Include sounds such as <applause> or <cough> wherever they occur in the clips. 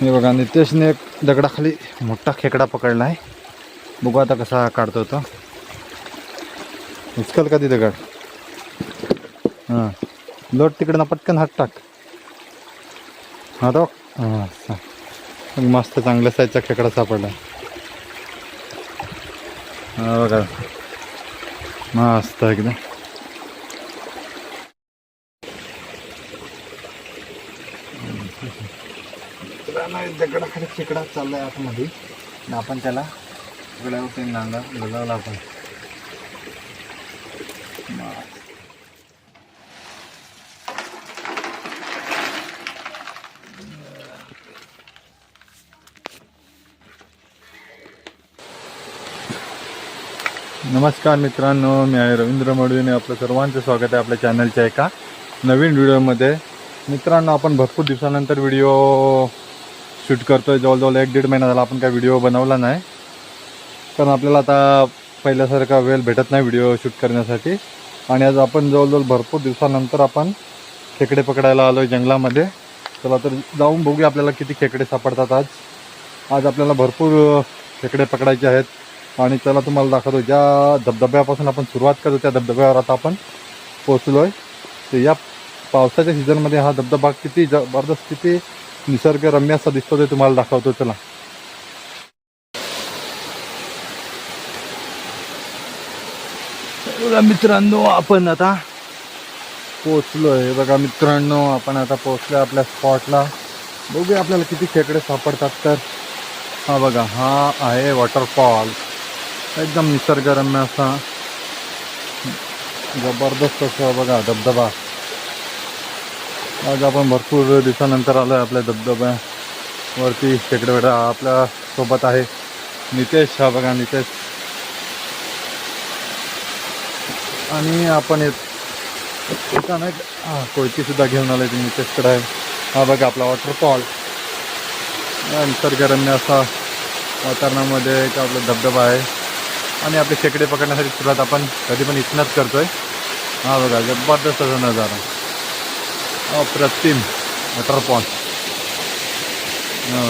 हे बघा नितेशने एक दगडाखाली मोठा खेकडा पकडला आहे बघू आता कसा काढतो तो. उचकल का ती दगड? हां. लोट तिकडनं पटकन हात टाक. हा तो हां मस्त चांगल्या साईजचा खेकडा सापडला. हा बघा. मस्त एकदम. दगडाखाली खेकडा चाललाय आतमध्ये. आपण त्याला दगडावरती नांगा लगावला आपण. नमस्कार मित्रांनो मी आहे रवींद्र मडवीने. आपलं सर्वांचं स्वागत आहे आपल्या चॅनलच्या एका नवीन व्हिडिओमध्ये मित्रांनो आपण भरपूर दिवसानंतर व्हिडिओ शूट करतोय. जवळजवळ एक दीड महिना झाला आपण काय व्हिडिओ बनवला नाही. कारण आपल्याला आता पहिल्यासारखा वेळ भेटत नाही व्हिडिओ शूट करण्यासाठी. आणि आज आपण जवळजवळ भरपूर दिवसानंतर आपण खेकडे पकडायला आलो आहे जंगलामध्ये. चला तर जाऊन बघूया आपल्याला किती खेकडे सापडतात आज. आज आपल्याला भरपूर खेकडे पकडायचे आहेत. आणि चला तुम्हाला दाखवतो ज्या धबधब्यापासून आपण सुरुवात करतो त्या धबधब्यावर आता आपण पोचलो आहे तर या पावसाच्या सीझनमध्ये हा धबधबा किती जबरदस्त किती निसर्गरम्य असा दिसतो ते तुम्हाला दाखवतो. चला. बघा मित्रांनो आपण आता पोचलोय बघा मित्रांनो आपण आता पोचलो आपल्या स्पॉटला बघूया आपल्याला किती खेकडे सापडतात तर. हा बघा हा आहे वॉटरफॉल एकदम निसर्गरम्य असा. जबरदस्त असा बघा धबधबा. आज आपण भरपूर दिवसानंतर आलो आहे आपल्या धबधब्यावरती खेकडे वेळा आपल्यासोबत आहे नितेश. हा बघा नितेश. आणि आपण येत येता नाही हा कोयती सुद्धा घेऊन आलो आहे नितेशकडे आहे. हा बघा आपला वॉटरफॉल निसर्गरम्य असा वातावरणामध्ये एक आपला धबधबा आहे. आणि आपले शेकडे पकडण्यासाठी सुरुवात आपण कधी पण इथनंच करतोय. हा बघा जबरदस्त असा नजारा. अप्रतिम वॉटरफॉल हा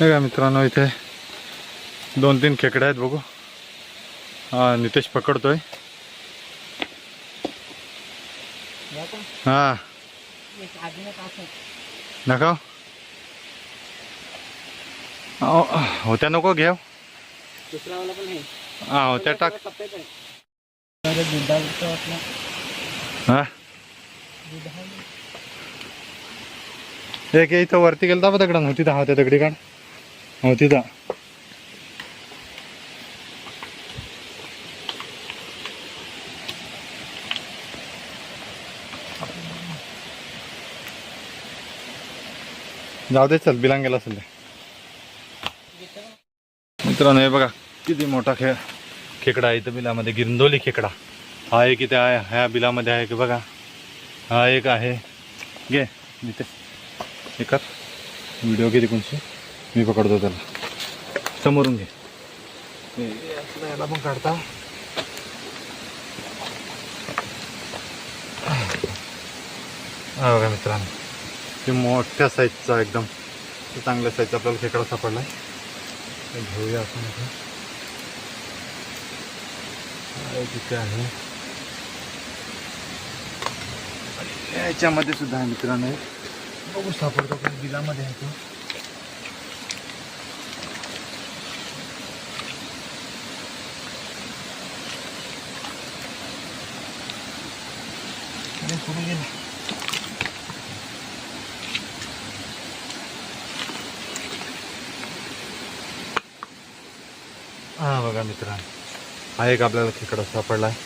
हे का मित्रांनो इथे दोन तीन खेकडे आहेत बघू हा नितेश पकडतोय. हा. नका हो. होत्या नको घेऊ हो. हा. होत्या टाक. आहे हा. एक इथं वरती गेलता बघ दगडान. होती दहा होत्या दगडी काढ होती दा जाऊ दे चल बिलांग गेला असेल मित्रांनो हे बघा किती मोठा खेळ खेकडा आहे इथं बिलामध्ये गिरंदोली खेकडा. हा एक इथे आहे ह्या बिलामध्ये आहे की बघा. हा एक आहे. घे इथे हे व्हिडिओ घे तिकडूनशी. मी पकडतो त्याला. समोरून घे. याला पण काढता. हा बघा मित्रांनो. ते मोठ्या साईजचा एकदम ते चांगल्या साईजचा आपल्याला खेकडा सापडला. आहे घेऊया आपण इथे. तिथे आहे. याच्यामध्ये सुद्धा आहे मित्रांनो. बघू सापडतो पण बिलामध्ये आहे तो. अरे, गेला? हा बघा मित्रांनो. हा एक आपल्याला खेकडा सापडला आहे.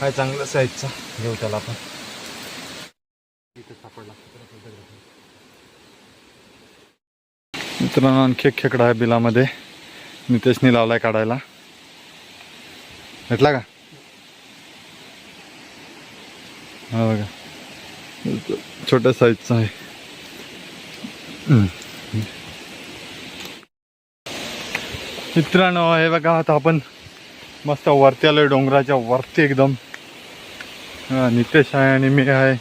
काय चांगला साईजचा घेऊ त्याला आपण. इथे सापडला. मित्रांनो आणखी एक खेकडा आहे बिलामध्ये. नितेशनी लावलाय काढायला. भेटला का? हा बघा. छोट्या साईजचा आहे. मित्रांनो हे बघा आता आपण मस्त वरती आलोय डोंगराच्या वरती एकदम. नितेश आहे आणि मी आहे.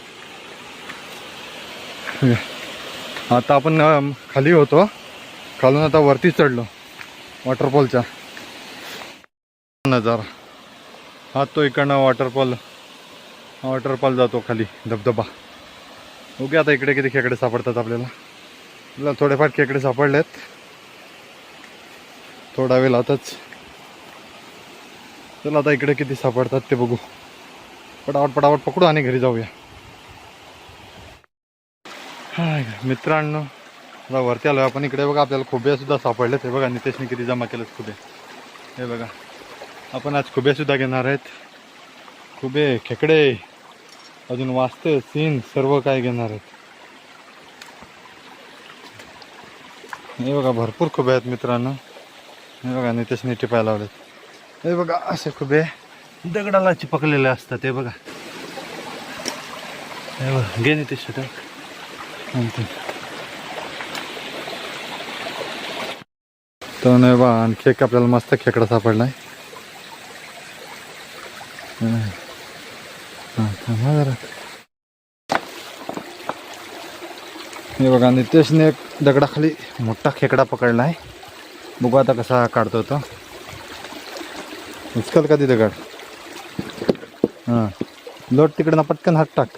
आता आपण खाली होतो. खालून आता वरती चढलो वॉटरफॉलच्या नजारा. हा तो इकडनं वॉटरफॉल वॉटरफॉल जातो खाली धबधबा. ओके आता इकडे किती खेकडे सापडतात आपल्याला. आपल्याला थोडेफार खेकडे सापडलेत. थोडा वेळ आताच. चला आता इकडे किती सापडतात ते बघू. पटावट पटापट पकडू आणि घरी जाऊया. हाय, मित्रांनो आता वरती आलो आपण इकडे बघा आपल्याला खुब्यासुद्धा सापडलेत. हे बघा नितेशने किती जमा केलेत खुबे. हे बघा आपण आज खुब्यासुद्धा घेणार आहेत. खुबे खेकडे अजून वाचते सीन सर्व काय घेणार आहेत. हे बघा भरपूर खुबे आहेत मित्रांनो. हे बघा नितेशने टिपायला लावलेत. हे बघा असे खुबे दगडाला चिपकलेले असतात हे बघा. हे बघा घे नितेश टाक. तर नाही बा आणखी एक आपल्याला मस्त खेकडा सापडलाय. हे बघा नितेशने एक दगडाखाली मोठा खेकडा पकडलाय. बघू आता कसा काढतो तो. उचकल का तिथे काढ. हां. लोट तिकडनं पटकन हात टाक.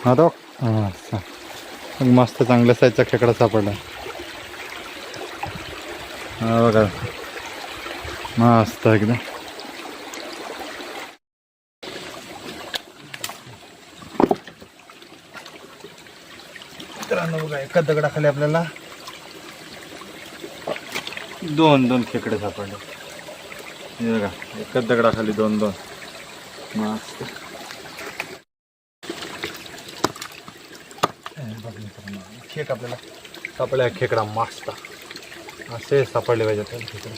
हा तो हां मग मस्त चांगल्या साईजचा खेकडा सापडला. हा बघा. मस्त एकदम. मित्रांनो बघा एका दगडाखाली आपल्याला दोन दोन खेकडे सापडले. हे बघा एकच दगडाखाली दोन दोन. मस्त. खेक आपल्याला सापडला खेकडा मस्त. असे सापडले पाहिजे खेकडे.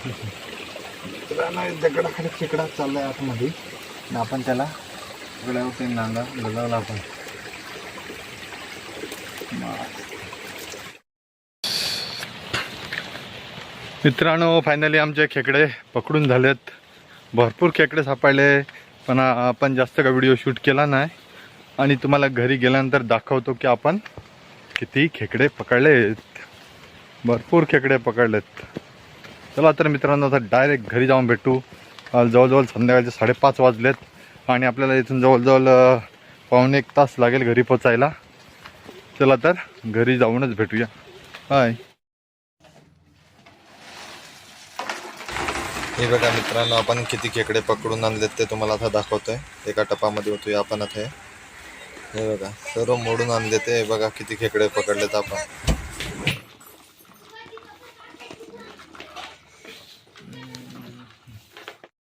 <laughs> दगडाखाली खेकडा चाललाय आतमध्ये. आपण त्याला गळ्यावरती नांदा गजावला आपण. मित्रांनो फायनली आमचे खेकडे पकडून झालेत. भरपूर खेकडे सापडले पण आपण जास्त का व्हिडिओ शूट केला नाही. आणि तुम्हाला घरी गेल्यानंतर दाखवतो की आपण किती खेकडे पकडलेत. भरपूर खेकडे पकडलेत. चला तर मित्रांनो आता डायरेक्ट घरी जाऊन भेटू. जवळजवळ संध्याकाळचे साडेपाच वाजलेत आणि आपल्याला इथून जवळजवळ पाहुणे पावणे एक तास लागेल घरी पोचायला. चला तर घरी जाऊनच भेटूया. हाय हे बघा मित्रांनो आपण किती खेकडे पकडून आणलेत ते तुम्हाला आता दाखवतोय. एका टपामध्ये होतोय आपण आता हे. हे बघा सर्व मोडून आणले ते बघा किती खेकडे पकडलेत आपण.